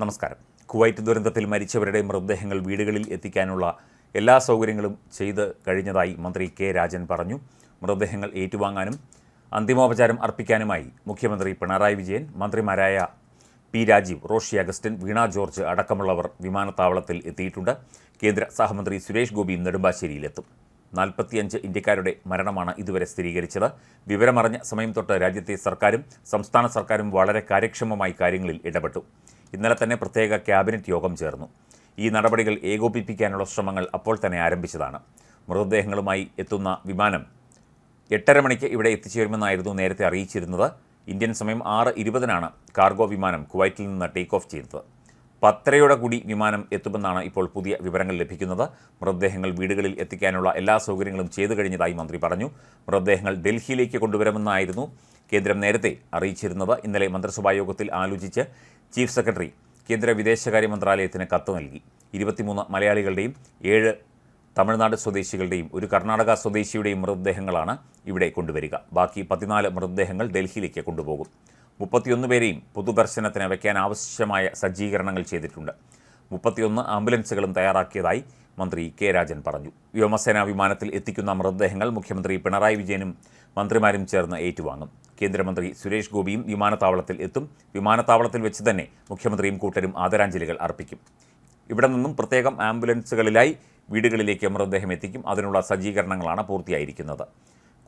നമസ്കാരം. കുവൈറ്റ് ദുരന്തത്തിൽ മരിച്ചവരുടെ മൃതദേഹങ്ങൾ വീടുകളിൽ എത്തിക്കാനുള്ള എല്ലാ സൗകര്യങ്ങളും ചെയ്ത് കഴിഞ്ഞതായി മന്ത്രി കെ രാജൻ പറഞ്ഞു. മൃതദേഹങ്ങൾ ഏറ്റുവാങ്ങാനും അന്തിമോപചാരം അർപ്പിക്കാനുമായി മുഖ്യമന്ത്രി പിണറായി വിജയൻ മന്ത്രിമാരായ P Rajeev Roshy Augustine Veena George അടക്കമുള്ളവർ വിമാനത്താവളത്തിൽ എത്തിയിട്ടുണ്ട്. കേന്ദ്ര സഹമന്ത്രി സുരേഷ് ഗോപിയും നെടുമ്പാശ്ശേരിയിലെത്തും. നാൽപ്പത്തിയഞ്ച് ഇന്ത്യക്കാരുടെ മരണമാണ് ഇതുവരെ സ്ഥിരീകരിച്ചത്. വിവരമറിഞ്ഞ സമയം തൊട്ട് രാജ്യത്തെ സർക്കാരും സംസ്ഥാന സർക്കാരും വളരെ കാര്യക്ഷമമായി കാര്യങ്ങളിൽ ഇടപെട്ടു. ഇന്നലെ തന്നെ പ്രത്യേക ക്യാബിനറ്റ് യോഗം ചേർന്നു. ഈ നടപടികൾ ഏകോപിപ്പിക്കാനുള്ള ശ്രമങ്ങൾ അപ്പോൾ തന്നെ ആരംഭിച്ചതാണ്. മൃതദേഹങ്ങളുമായി എത്തുന്ന വിമാനം എട്ടര മണിക്ക് ഇവിടെ എത്തിച്ചേരുമെന്നായിരുന്നു നേരത്തെ അറിയിച്ചിരുന്നത്. ഇന്ത്യൻ സമയം ആറ് ഇരുപതിനാണ് കാർഗോ വിമാനം കുവൈറ്റിൽ നിന്ന് ടേക്ക് ഓഫ് ചെയ്തത്. പത്തരയോടെ കൂടി വിമാനം എത്തുമെന്നാണ് ഇപ്പോൾ പുതിയ വിവരങ്ങൾ ലഭിക്കുന്നത്. മൃതദേഹങ്ങൾ വീടുകളിൽ എത്തിക്കാനുള്ള എല്ലാ സൗകര്യങ്ങളും ചെയ്തു കഴിഞ്ഞതായി മന്ത്രി പറഞ്ഞു. മൃതദേഹങ്ങൾ ഡൽഹിയിലേക്ക് കൊണ്ടുവരുമെന്നായിരുന്നു കേന്ദ്രം നേരത്തെ അറിയിച്ചിരുന്നത്. ഇന്നലെ മന്ത്രിസഭാ യോഗത്തിൽ ആലോചിച്ച് ചീഫ് സെക്രട്ടറി കേന്ദ്ര വിദേശകാര്യ മന്ത്രാലയത്തിന് കത്ത് നൽകി. ഇരുപത്തിമൂന്ന് മലയാളികളുടെയും ഏഴ് തമിഴ്നാട് സ്വദേശികളുടെയും ഒരു കർണാടക സ്വദേശിയുടെയും മൃതദേഹങ്ങളാണ് ഇവിടെ കൊണ്ടുവരിക. ബാക്കി പതിനാല് മൃതദേഹങ്ങൾ ഡൽഹിയിലേക്ക് കൊണ്ടുപോകും. മുപ്പത്തിയൊന്ന് പേരെയും പൊതുദർശനത്തിന് വയ്ക്കാൻ ആവശ്യമായ സജ്ജീകരണങ്ങൾ ചെയ്തിട്ടുണ്ട്. മുപ്പത്തിയൊന്ന് ആംബുലൻസുകളും തയ്യാറാക്കിയതായി മന്ത്രി കെ രാജൻ പറഞ്ഞു. വ്യോമസേനാ വിമാനത്തിൽ എത്തിക്കുന്ന മൃതദേഹങ്ങൾ മുഖ്യമന്ത്രി പിണറായി വിജയനും മന്ത്രിമാരും ചേർന്ന് ഏറ്റുവാങ്ങും. കേന്ദ്രമന്ത്രി സുരേഷ് ഗോപിയും വിമാനത്താവളത്തിൽ എത്തും. വിമാനത്താവളത്തിൽ വെച്ച് തന്നെ മുഖ്യമന്ത്രിയും കൂട്ടരും ആദരാഞ്ജലികൾ അർപ്പിക്കും. ഇവിടെ നിന്നും പ്രത്യേകം ആംബുലൻസുകളിലായി വീടുകളിലേക്ക് മൃതദേഹം എത്തിക്കും. അതിനുള്ള സജ്ജീകരണങ്ങളാണ് പൂർത്തിയായിരിക്കുന്നത്.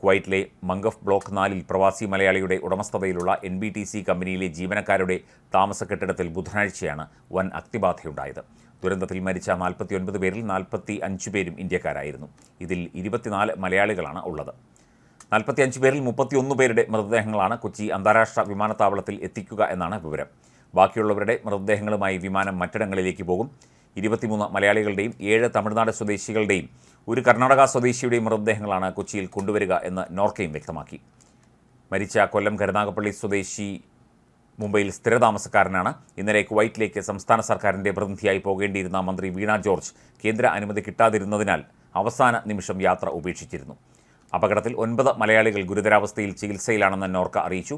കുവൈറ്റിലെ മംഗഫ് ബ്ലോക്ക് നാലിൽ പ്രവാസി മലയാളിയുടെ ഉടമസ്ഥതയിലുള്ള എൻ ബി ടി സി കമ്പനിയിലെ ജീവനക്കാരുടെ താമസ കെട്ടിടത്തിൽ ബുധനാഴ്ചയാണ് വൻ അഗ്നിബാധയുണ്ടായത്. ദുരന്തത്തിൽ മരിച്ച നാൽപ്പത്തിയൊൻപത് പേരിൽ നാൽപ്പത്തി അഞ്ച് പേരും ഇന്ത്യക്കാരായിരുന്നു. ഇതിൽ ഇരുപത്തിനാല് മലയാളികളാണ് ഉള്ളത്. നാൽപ്പത്തിയഞ്ച് പേരിൽ മുപ്പത്തിയൊന്ന് പേരുടെ മൃതദേഹങ്ങളാണ് കൊച്ചി അന്താരാഷ്ട്ര വിമാനത്താവളത്തിൽ എത്തിക്കുക എന്നാണ് വിവരം. ബാക്കിയുള്ളവരുടെ മൃതദേഹങ്ങളുമായി വിമാനം മറ്റിടങ്ങളിലേക്ക് പോകും. ഇരുപത്തിമൂന്ന് മലയാളികളുടെയും ഏഴ് തമിഴ്നാട് സ്വദേശികളുടെയും ഒരു കർണാടക സ്വദേശിയുടെയും മൃതദേഹങ്ങളാണ് കൊച്ചിയിൽ കൊണ്ടുവരിക എന്ന് നോർക്കയും വ്യക്തമാക്കി. മരിച്ച കൊല്ലം കരുനാഗപ്പള്ളി സ്വദേശി മുംബൈയിൽ സ്ഥിരതാമസക്കാരനാണ്. ഇന്നലെ കുവൈറ്റിലേക്ക് സംസ്ഥാന സർക്കാരിന്റെ പ്രതിനിധിയായി പോകേണ്ടിയിരുന്ന മന്ത്രി വീണ ജോർജ് കേന്ദ്ര അനുമതി കിട്ടാതിരുന്നതിനാൽ അവസാന നിമിഷം യാത്ര ഉപേക്ഷിച്ചിരുന്നു. അപകടത്തിൽ ഒൻപത് മലയാളികൾ ഗുരുതരാവസ്ഥയിൽ ചികിത്സയിലാണെന്ന് നോർക്ക അറിയിച്ചു.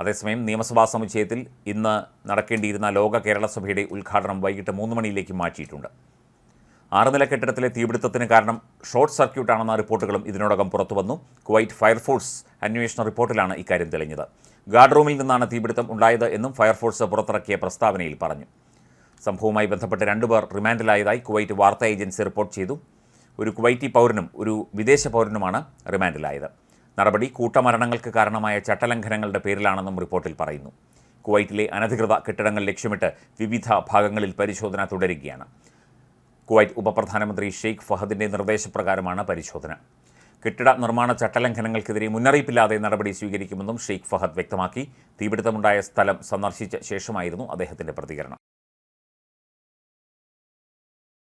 അതേസമയം നിയമസഭാ സമുച്ചയത്തിൽ ഇന്ന് നടക്കേണ്ടിയിരുന്ന ലോക കേരള സഭയുടെ ഉദ്ഘാടനം വൈകിട്ട് മൂന്ന് മണിയിലേക്ക് മാറ്റിയിട്ടുണ്ട്. ആറ് നില കെട്ടിടത്തിലെ തീപിടുത്തത്തിന് കാരണം ഷോർട്ട് സർക്യൂട്ടാണെന്ന റിപ്പോർട്ടുകളും ഇതിനോടകം പുറത്തുവന്നു. കുവൈറ്റ് ഫയർഫോഴ്സ് അന്വേഷണ റിപ്പോർട്ടിലാണ് ഇക്കാര്യം തെളിഞ്ഞത്. ഗാർഡ് റൂമിൽ നിന്നാണ് തീപിടുത്തം ഉണ്ടായത് എന്നും ഫയർഫോഴ്സ് പുറത്തിറക്കിയ പ്രസ്താവനയിൽ പറഞ്ഞു. സംഭവവുമായി ബന്ധപ്പെട്ട് രണ്ടുപേർ റിമാൻഡിലായതായി കുവൈറ്റ് വാർത്താ ഏജൻസി റിപ്പോർട്ട് ചെയ്തു. ഒരു കുവൈറ്റി പൗരനും ഒരു വിദേശ പൗരനുമാണ് റിമാൻഡിലായത്. നടപടി കൂട്ടമരണങ്ങൾക്ക് കാരണമായ ചട്ടലംഘനങ്ങളുടെ പേരിലാണെന്നും റിപ്പോർട്ടിൽ പറയുന്നു. കുവൈറ്റിലെ അനധികൃത കെട്ടിടങ്ങൾ ലക്ഷ്യമിട്ട് വിവിധ ഭാഗങ്ങളിൽ പരിശോധന തുടരുകയാണ്. കുവൈറ്റ് ഉപപ്രധാനമന്ത്രി ഷെയ്ഖ് ഫഹദിന്റെ നിർദ്ദേശപ്രകാരമാണ് പരിശോധന. കെട്ടിട നിർമ്മാണ ചട്ടലംഘനങ്ങൾക്കെതിരെ മുന്നറിയിപ്പില്ലാതെ നടപടി സ്വീകരിക്കുമെന്നും ഷെയ്ഖ് ഫഹദ് വ്യക്തമാക്കി. തീപിടുത്തമുണ്ടായ സ്ഥലം സന്ദർശിച്ച ശേഷമായിരുന്നു അദ്ദേഹത്തിന്റെ പ്രതികരണം.